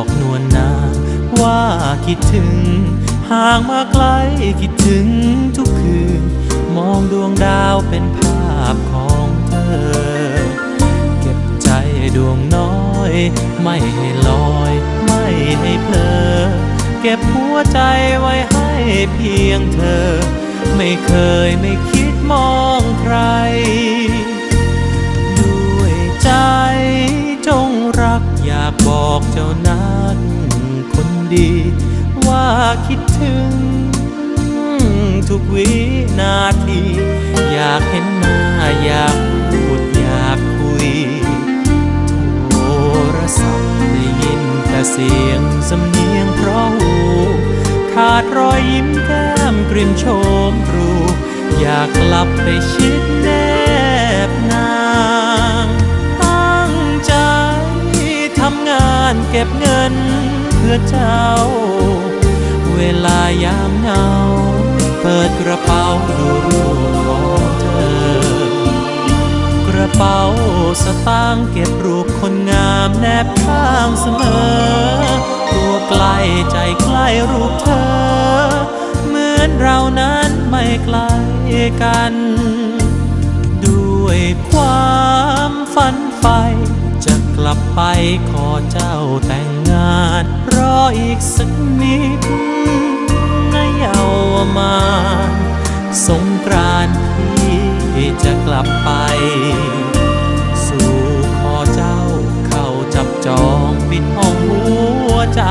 อกนวลนาว่าคิดถึง ห่างมาไกลคิดถึงทุกคืน มองดวงดาวเป็นภาพของเธอ เก็บใจดวงน้อย ไม่ให้ลอย ไม่ให้เพลอ เก็บหัวใจไว้ให้เพียงเธอ ไม่เคยไม่คิดมองใคร ด้วยใจจงรักอยากบอกเจ้านั้นคน ดี ว่าคิดถึง ทุกวินาที อยากเห็นหน้า อยากพูดอยากคุย โทรศัพท์ได้ยินแต่เสียงสำเนียงเพราะหูขาดรอยยิ้มแก้มกลิ่นโชมรู อยากกลับไปชิดแนบนาง ตั้งใจทำงานเก็บเงิน อเจ้า เวลายามเหงา เปิดกระเป๋าดูรูปของเธอ กระเป๋าสตางค์เก็บรูปคนงามแนบข้างเสมอ ตัวใกล้ใจใกล้รูปเธอ เหมือนเรานั้นไม่ไกลกัน ด้วยความฝันใฝ่ ลับไปขอเจ้าแต่งงานรออีกสักนิดนะเยามาสงกรานต์พี่จะกลับไป สู่ขอเจ้าเข้าจับจองปิดห้องหัวใจ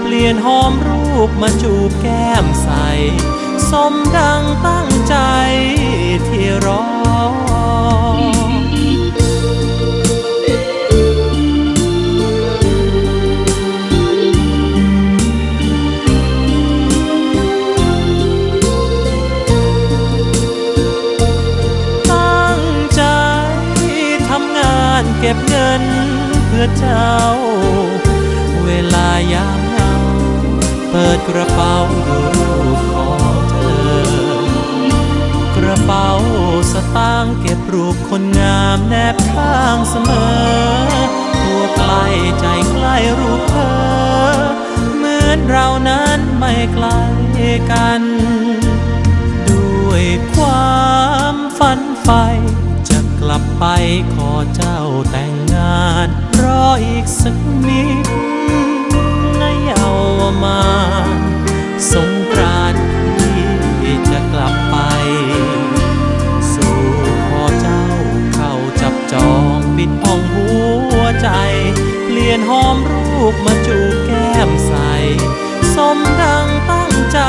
เปลี่ยนหอมรูปมาจูบแก้มใส สมดังตั้งใจที่รอ อเจ้า เวลายามเหงาเปิดกระเป๋าดูรูปของเธอ กระเป๋าสตางค์เก็บรูปคนงามแนบข้างเสมอ ตัวใกล้ใจใกล้รูปเธอ เหมือนเรานั้นไม่ไกลกัน ลับไปขอเจ้าแต่งงาน รออีกสักนิดนเยาวมา สงกรานต์พี่จะกลับไป สู่ขอเจ้าเข้าจับจองปิดห้องหัวใจ เปลี่ยนหอมรูปมาจูบแก้มใส สมดังตั้งใจ